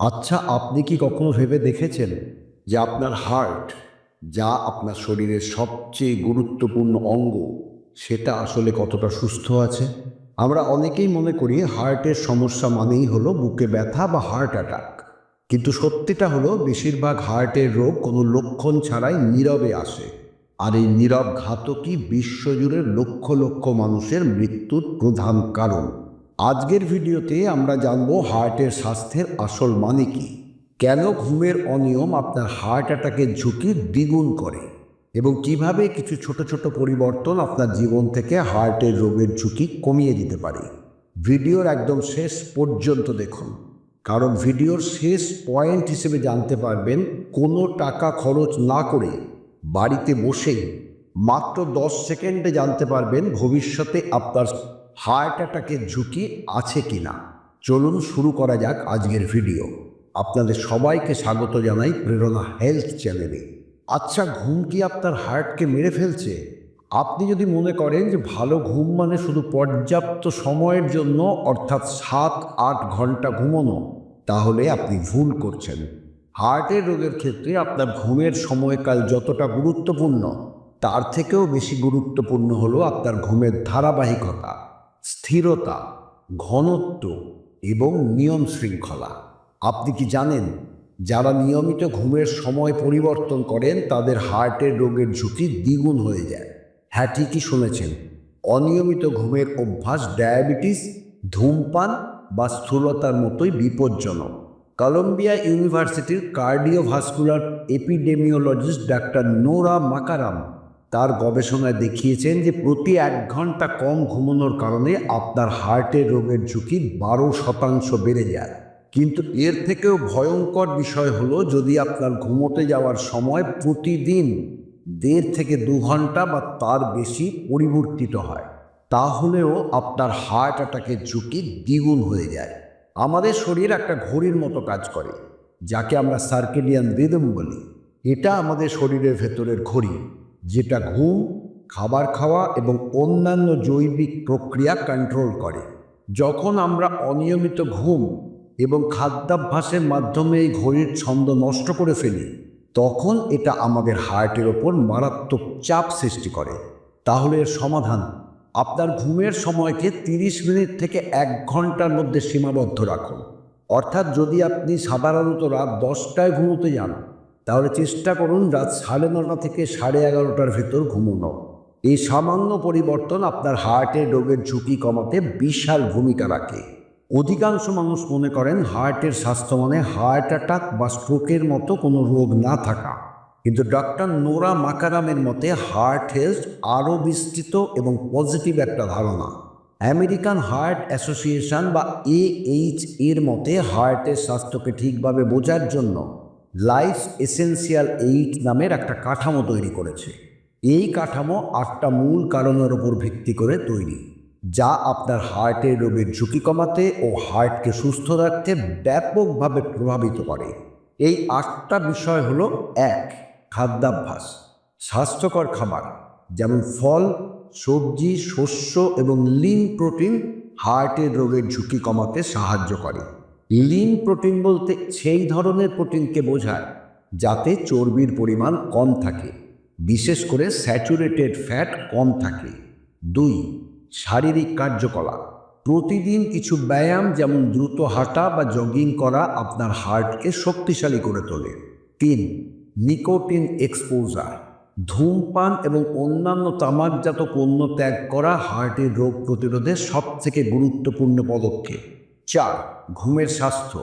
আচ্ছা আপনি কি কখনো ভেবে দেখেছেন যে আপনার হার্ট, যা আপনার শরীরের সবচেয়ে গুরুত্বপূর্ণ অঙ্গ, সেটা আসলে কতটা সুস্থ আছে? আমরা অনেকেই মনে করি হার্টের সমস্যা মানেই হলো বুকে ব্যথা বা হার্ট অ্যাটাক। কিন্তু সত্যিটা হলো বেশিরভাগ হার্টের রোগ কোনো লক্ষণ ছাড়াই নীরবে আসে। আর এই নীরব ঘাতকই বিশ্বজুড়ে লক্ষ লক্ষ মানুষের মৃত্যুর প্রধান কারণ। আজকের ভিডিওতে আমরা জানব হার্টের স্বাস্থ্যের আসল মানে কি। কেন ঘুমের অনিয়ম আপনার হার্ট অ্যাটাকের ঝুঁকি দ্বিগুণ করে এবং কীভাবে কিছু ছোট ছোট পরিবর্তন আপনার জীবন থেকে হার্টের রোগের ঝুঁকি কমিয়ে দিতে পারে। ভিডিওর একদম শেষ পর্যন্ত দেখুন। কারণ ভিডিওর শেষ পয়েন্ট হিসেবে জানতে পারবেন কোনো টাকা খরচ না করে বাড়িতে বসেই মাত্র দশ সেকেন্ডে জানতে পারবেন ভবিষ্যতে আপনার হার্ট অ্যাটাকের ঝুঁকি আছে কি না? চলুন শুরু করা যাক আজকের ভিডিও। আপনাদের সবাইকে স্বাগত জানাই প্রেরণা হেলথ চ্যানেলে। আচ্ছা ঘুম কি আপনার হার্টকে মেরে ফেলছে? আপনি যদি মনে করেন যে ভালো ঘুম মানে শুধু পর্যাপ্ত সময়ের জন্য, অর্থাৎ সাত, আট ঘণ্টা ঘুমানো, তাহলে আপনি ভুল করছেন। হার্টের রোগের ক্ষেত্রে আপনার ঘুমের সময়কাল যতটা গুরুত্বপূর্ণ, তার থেকেও বেশি গুরুত্বপূর্ণ হলো আপনার ঘুমের ধারাবাহিকতা। স্থিরতা, ঘনত্ব এবং নিয়ম শৃঙ্খলা। আপনি কি জানেন, যারা নিয়মিত ঘুমের সময় পরিবর্তন করেন, তাদের হার্টের রোগের ঝুঁকি দ্বিগুণ হয়ে যায়। হ্যাঁ ঠিকই শুনেছেন। অনিয়মিত ঘুমের অভ্যাস ডায়াবেটিস, ধূমপান বা স্থূলতার মতোই বিপজ্জনক। কলম্বিয়া ইউনিভার্সিটির কার্ডিওভাস্কুলার এপিডেমিওলজিস্ট ডাক্তার নোরা মাকারাম তার গবেষণায় দেখিয়েছেন যে প্রতি এক ঘণ্টা কম ঘুমানোর কারণে আপনার হার্টের রোগের ঝুঁকি বারো শতাংশ বেড়ে যায়। কিন্তু এর থেকেও ভয়ঙ্কর বিষয় হলো যদি আপনার ঘুমোতে যাওয়ার সময় প্রতিদিন দেড় থেকে দু ঘণ্টা বা তার বেশি পরিবর্তিত হয়, তাহলেও আপনার হার্ট অ্যাটাকের ঝুঁকি দ্বিগুণ হয়ে যায়। আমাদের শরীর একটা ঘড়ির মতো কাজ করে, যাকে আমরা সার্কেলিয়ান রিদম বলি। এটা আমাদের শরীরের ভেতরের ঘড়ি। যেটা ঘুম, খাবার খাওয়া এবং অন্যান্য জৈবিক প্রক্রিয়া কন্ট্রোল করে। যখন আমরা অনিয়মিত ঘুম এবং খাদ্যাভ্যাসের মাধ্যমে এই ঘড়ির ছন্দ নষ্ট করে ফেলি, তখন এটা আমাদের হার্টের ওপর মারাত্মক চাপ সৃষ্টি করে। তাহলে এর সমাধান, আপনার ঘুমের সময়কে তিরিশ মিনিট থেকে এক ঘণ্টার মধ্যে সীমাবদ্ধ রাখুন। অর্থাৎ যদি আপনি সাধারণত রাত দশটায় ঘুমোতে যান তাহলে চেষ্টা করুন রাত সাড়ে নটা থেকে সাড়ে এগারোটার ভেতর ঘুমোনো এই সামান্য পরিবর্তন আপনার হার্টের রোগের ঝুঁকি কমাতে বিশাল ভূমিকা রাখে। অধিকাংশ মানুষ মনে করেন হার্টের স্বাস্থ্য মানে হার্ট অ্যাটাক বা স্ট্রোকের মতো কোনো রোগ না থাকা। কিন্তু ডক্টর নোরা মাকারামের মতে হার্ট হেলথ আরও বিস্তৃত এবং পজিটিভ একটা ধারণা। আমেরিকান হার্ট অ্যাসোসিয়েশন বা এএইচ এর মতে হার্টের স্বাস্থ্যকে ঠিকভাবে বোঝার জন্য লাইফ এসেন্সিয়াল এইট নামের একটা কাঠামো তৈরি করেছে। এই কাঠামো আটটা মূল কারণের ওপর ভিত্তি করে তৈরি, যা আপনার হার্টের রোগের ঝুঁকি কমাতে ও হার্টকে সুস্থ রাখতে ব্যাপকভাবে প্রভাবিত করে। এই আটটা বিষয় হলো এক, খাদ্যাভ্যাস, স্বাস্থ্যকর খাবার, যেমন ফল, সবজি, শস্য এবং লিন প্রোটিন হার্টের রোগের ঝুঁকি কমাতে সাহায্য করে। লিন প্রোটিন বলতে সেই ধরনের প্রোটিনকে বোঝায়, যাতে চর্বির পরিমাণ কম থাকে, বিশেষ করে স্যাচুরেটেড ফ্যাট কম থাকে। দুই, শারীরিক কার্যকলাপ। প্রতিদিন কিছু ব্যায়াম যেমন দ্রুত হাঁটা বা জগিং করা আপনার হার্টকে শক্তিশালী করে তোলে। তিন, নিকোটিন এক্সপোজার। ধূমপান এবং অন্যান্য তামাকজাত পণ্য ত্যাগ করা হার্টের রোগ প্রতিরোধে সবথেকে গুরুত্বপূর্ণ পদক্ষেপ। চার ঘুমের স্বাস্থ্য,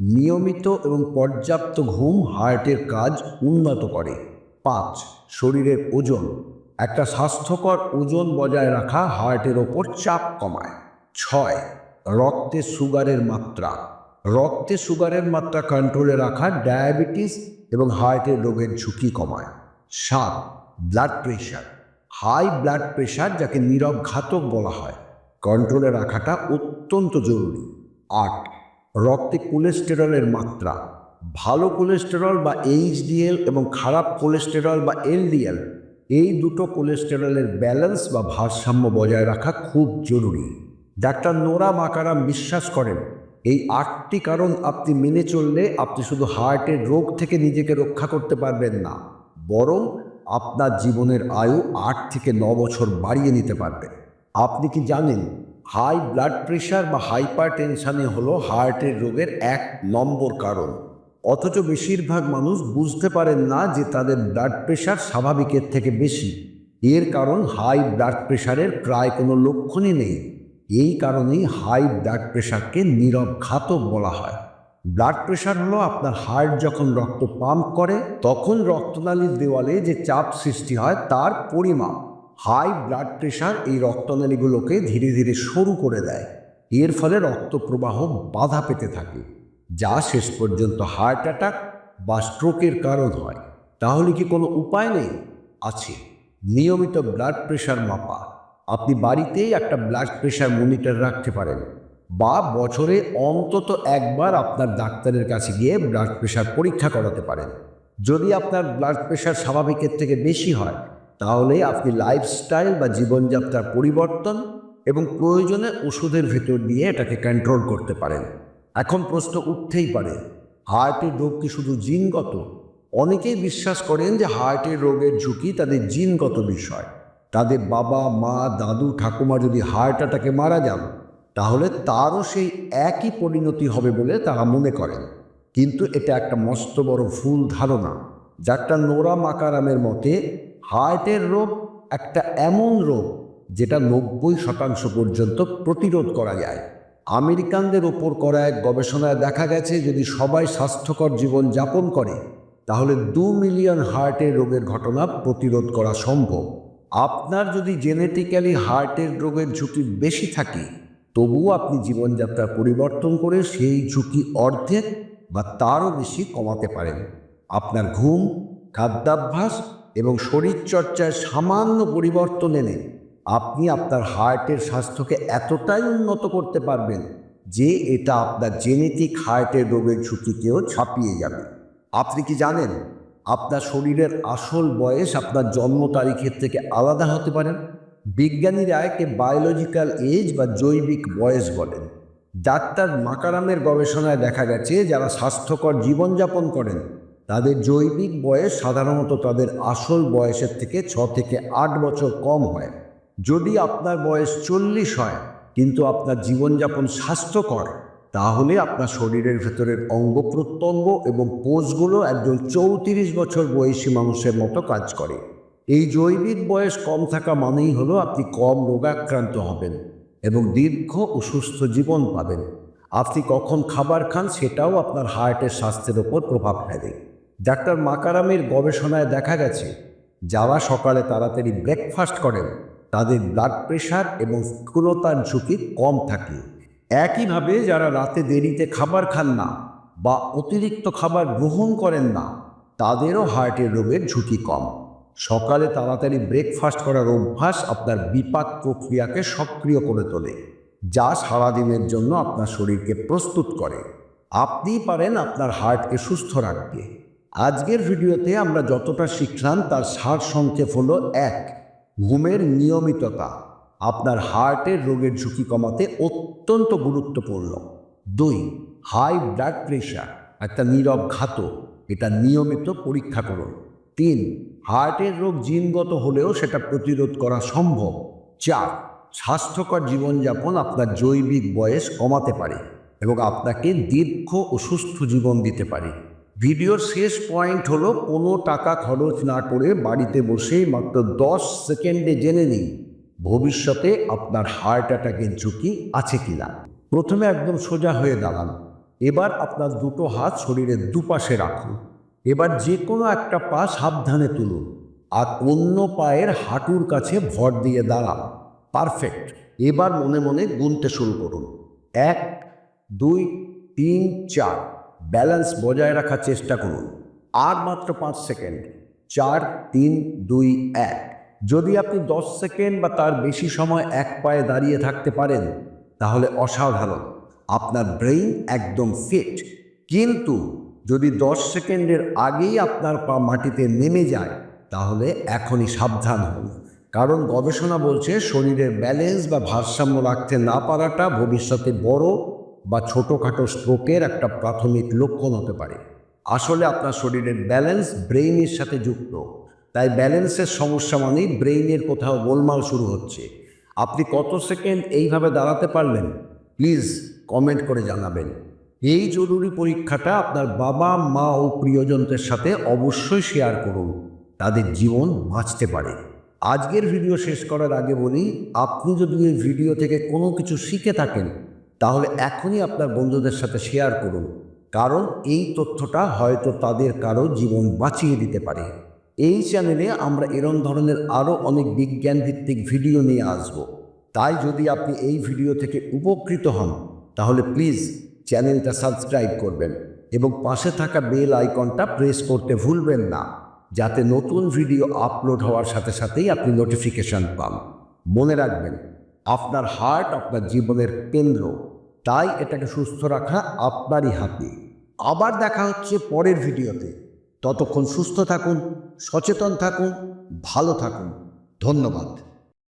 নিয়মিত এবং পর্যাপ্ত ঘুম হার্টের কাজ উন্নত করে। পাঁচ, শরীরের ওজন। একটা স্বাস্থ্যকর ওজন বজায় রাখা হার্টের ওপর চাপ কমায়। ছয়, রক্তে সুগারের মাত্রা। রক্তে সুগারের মাত্রা কন্ট্রোলে রাখা ডায়াবেটিস এবং হার্টের রোগের ঝুঁকি কমায়। সাত blood pressure high blood pressure যাকে নীরব ঘাতক বলা হয় কন্ট্রোলে রাখাটা অত্যন্ত জরুরি। আট। রক্তে কোলেস্টেরলের মাত্রা। ভালো কোলেস্টেরল বা এইচডিএল এবং খারাপ কোলেস্টেরল বা এলডিএল এই দুটো কোলেস্টেরলের ব্যালেন্স বা ভারসাম্য বজায় রাখা খুব জরুরি। ডাক্তার নোরা মাকারাম বিশ্বাস করেন, এই আটটি কারণ আপনি মেনে চললে আপনি শুধু হার্টের রোগ থেকে নিজেকে রক্ষা করতে পারবেন না, বরং আপনার জীবনের আয়ু আট থেকে ন বছর বাড়িয়ে নিতে পারবে। আপনি কি জানেন হাই ব্লাড প্রেশার বা হাইপার টেনশানে হলো হার্টের রোগের এক নম্বর কারণ। অথচ বেশিরভাগ মানুষ বুঝতে পারেন না যে তাদের ব্লাড প্রেশার স্বাভাবিকের থেকে বেশি। এর কারণ হাই ব্লাড প্রেশারের প্রায় কোনো লক্ষণই নেই। এই কারণেই হাই ব্লাড প্রেশারকে নীরব ঘাতক বলা হয়। ব্লাড প্রেশার হলো আপনার হার্ট যখন রক্ত পাম্প করে, তখন রক্তনালীর দেওয়ালে যে চাপ সৃষ্টি হয়, তার পরিমাপ। হাই ব্লাড প্রেশার এই রক্তনালীগুলোকে ধীরে ধীরে সরু করে দেয়। এর ফলে রক্ত প্রবাহ বাধা পেতে থাকে, যা শেষ পর্যন্ত হার্ট অ্যাটাক বা স্ট্রোকের কারণ হয়। তাহলে কি কোনো উপায় নেই? আছে। নিয়মিত ব্লাড প্রেশার মাপা। আপনি বাড়িতেই একটা ব্লাড প্রেশার মনিটর রাখতে পারেন বা বছরে অন্তত একবার আপনার ডাক্তারের কাছে গিয়ে ব্লাড প্রেশার পরীক্ষা করাতে পারেন। যদি আপনার ব্লাড প্রেশার স্বাভাবিকের থেকে বেশি হয় তাহলে আপনি লাইফস্টাইল বা জীবনযাত্রার পরিবর্তন এবং প্রয়োজনে ওষুধের ভেতর দিয়ে এটাকে কন্ট্রোল করতে পারেন। এখন প্রশ্ন উঠতেই পারে হার্টের রোগ কি শুধু জিনগত? অনেকেই বিশ্বাস করেন যে হার্টের রোগের ঝুঁকি তাদের জিনগত বিষয়। তাদের বাবা, মা, দাদু, ঠাকুমা যদি হার্ট অ্যাটাকে মারা যান, তাহলে তারও সেই একই পরিণতি হবে বলে তারা মনে করেন। কিন্তু এটা একটা মস্ত বড় ভুল ধারণা ডাক্তার নোরা মাকারামের মতে হার্টের রোগ একটা এমন রোগ যেটা নব্বই শতাংশ পর্যন্ত প্রতিরোধ করা যায়। আমেরিকানদের ওপর করা এক গবেষণায় দেখা গেছে, যদি সবাই স্বাস্থ্যকর জীবন যাপন করে, তাহলে দু মিলিয়ন হার্টের রোগের ঘটনা প্রতিরোধ করা সম্ভব। আপনার যদি জেনেটিক্যালি হার্টের রোগের ঝুঁকি বেশি থাকে, তবুও আপনি জীবনযাত্রা পরিবর্তন করে সেই ঝুঁকি অর্ধেক বা তারও বেশি কমাতে পারেন। আপনার ঘুম, খাদ্যাভ্যাস এবং শরীরচর্চায় সামান্য পরিবর্তন এনে আপনি আপনার হার্টের স্বাস্থ্যকে এতটাই উন্নত করতে পারবেন যে এটা আপনার জেনেটিক হার্টের রোগের ঝুঁকিকেও ছাপিয়ে যাবে। আপনি কি জানেন, আপনার শরীরের আসল বয়স আপনার জন্ম তারিখের থেকে আলাদা হতে পারেন বিজ্ঞানীরা একে বায়োলজিক্যাল এজ বা জৈবিক বয়স বলেন। ডাক্তার মাকারামের গবেষণায় দেখা গেছে, যারা স্বাস্থ্যকর জীবনযাপন করেন তাদের জৈবিক বয়স সাধারণত তাদের আসল বয়সের থেকে ছ থেকে আট বছর কম হয়। যদি আপনার বয়স চল্লিশ হয়, কিন্তু আপনার জীবনযাপন স্বাস্থ্যকর, তাহলে আপনার শরীরের ভেতরের অঙ্গ প্রত্যঙ্গ এবং কোষগুলো একজন চৌত্রিশ বছর বয়সী মানুষের মতো কাজ করে। এই জৈবিক বয়স কম থাকা মানেই হলো আপনি কম রোগাক্রান্ত হবেন এবং দীর্ঘ ও সুস্থ জীবন পাবেন। আপনি কখন খাবার খান সেটাও আপনার হার্টের স্বাস্থ্যের ওপর প্রভাব ফেলে। ডাক্তার মাকারামের গবেষণায় দেখা গেছে, যারা সকালে তাড়াতাড়ি ব্রেকফাস্ট করেন, তাদের ব্লাড প্রেশার এবং স্থূলতার ঝুঁকি কম থাকে। একইভাবে যারা রাতে দেরিতে খাবার খান না বা অতিরিক্ত খাবার গ্রহণ করেন না, তাদেরও হার্টের রোগের ঝুঁকি কম। সকালে তাড়াতাড়ি ব্রেকফাস্ট করার অভ্যাস আপনার বিপাক প্রক্রিয়াকে সক্রিয় করে তোলে, যা সারাদিনের জন্য আপনার শরীরকে প্রস্তুত করে। আপনিই পারেন আপনার হার্টকে সুস্থ রাখতে। আজকের ভিডিওতে আমরা যতটা শিখলাম তার সার সংক্ষেপ হলো এক, ঘুমের নিয়মিততা। আপনার হার্টের রোগের ঝুঁকি কমাতে অত্যন্ত গুরুত্বপূর্ণ। দুই, হাই ব্লাড প্রেশার, একটা নীরব ঘাত এটা নিয়মিত পরীক্ষা করুন। তিন, হার্টের রোগ জিনগত হলেও সেটা প্রতিরোধ করা সম্ভব। চার, স্বাস্থ্যকর জীবনযাপন আপনার জৈবিক বয়স কমাতে পারে এবং আপনাকে দীর্ঘ ও সুস্থ জীবন দিতে পারে। ভিডিওর শেষ পয়েন্ট হলো কোনো টাকা খরচ না করে বাড়িতে বসে মাত্র দশ সেকেন্ডে জেনে নিন ভবিষ্যতে আপনার হার্ট অ্যাটাকের ঝুঁকি আছে কিনা। প্রথমে একদম সোজা হয়ে দাঁড়ান। এবার আপনার দুটো হাত শরীরের দুপাশে রাখুন। এবার যে কোনো একটা পা সাবধানে তুলুন আর অন্য পায়ের হাঁটুর কাছে ভর দিয়ে দাঁড়ান। পারফেক্ট। এবার মনে মনে গুনতে শুরু করুন। এক, দুই, তিন, চার। ব্যালেন্স বজায় রাখার চেষ্টা করুন। আর মাত্র পাঁচ সেকেন্ড। চার, তিন, দুই, এক। যদি আপনি দশ সেকেন্ড বা তার বেশি সময় এক পায়ে দাঁড়িয়ে থাকতে পারেন, তাহলে অসাধারণ। আপনার ব্রেইন একদম ফিট। কিন্তু যদি দশ সেকেন্ডের আগেই আপনার পা মাটিতে নেমে যায়, তাহলে এখনই সাবধান হন। কারণ গবেষণা বলছে, শরীরের ব্যালেন্স বা ভারসাম্য রাখতে না পারাটা ভবিষ্যতে বড় বা ছোটোখাটো স্ট্রোকের একটা প্রাথমিক লক্ষণ হতে পারে। আসলে আপনার শরীরের ব্যালেন্স ব্রেইনের সাথে যুক্ত। তাই ব্যালেন্সের সমস্যা মানেই ব্রেইনের কোথাও গোলমাল শুরু হচ্ছে। আপনি কত সেকেন্ড এইভাবে দাঁড়াতে পারলেন? প্লিজ কমেন্ট করে জানাবেন। এই জরুরি পরীক্ষাটা আপনার বাবা, মা ও প্রিয়জনদের সাথে অবশ্যই শেয়ার করুন। তাদের জীবন বাঁচতে পারে। আজকের ভিডিও শেষ করার আগে বলি, আপনি যদি এই ভিডিও থেকে কোনো কিছু শিখে থাকেন তাহলে এখনই আপনার বন্ধুদের সাথে শেয়ার করুন। কারণ এই তথ্যটা হয়তো তাদের কারও জীবন বাঁচিয়ে দিতে পারে। এই চ্যানেলে আমরা এরম ধরনের আরও অনেক বিজ্ঞান ভিত্তিক ভিডিও নিয়ে আসব। তাই যদি আপনি এই ভিডিও থেকে উপকৃত হন, তাহলে প্লিজ চ্যানেলটা সাবস্ক্রাইব করবেন এবং পাশে থাকা বেল আইকনটা প্রেস করতে ভুলবেন না, যাতে নতুন ভিডিও আপলোড হওয়ার সাথে সাথেই আপনি নোটিফিকেশান পান। মনে রাখবেন, আপনার হার্ট আপনার জীবনের কেন্দ্র। তাই এটাকে সুস্থ রাখা আপনারই হাতে আবার দেখা হচ্ছে পরের ভিডিওতে। ততক্ষণ সুস্থ থাকুন, সচেতন থাকুন, ভালো থাকুন। ধন্যবাদ।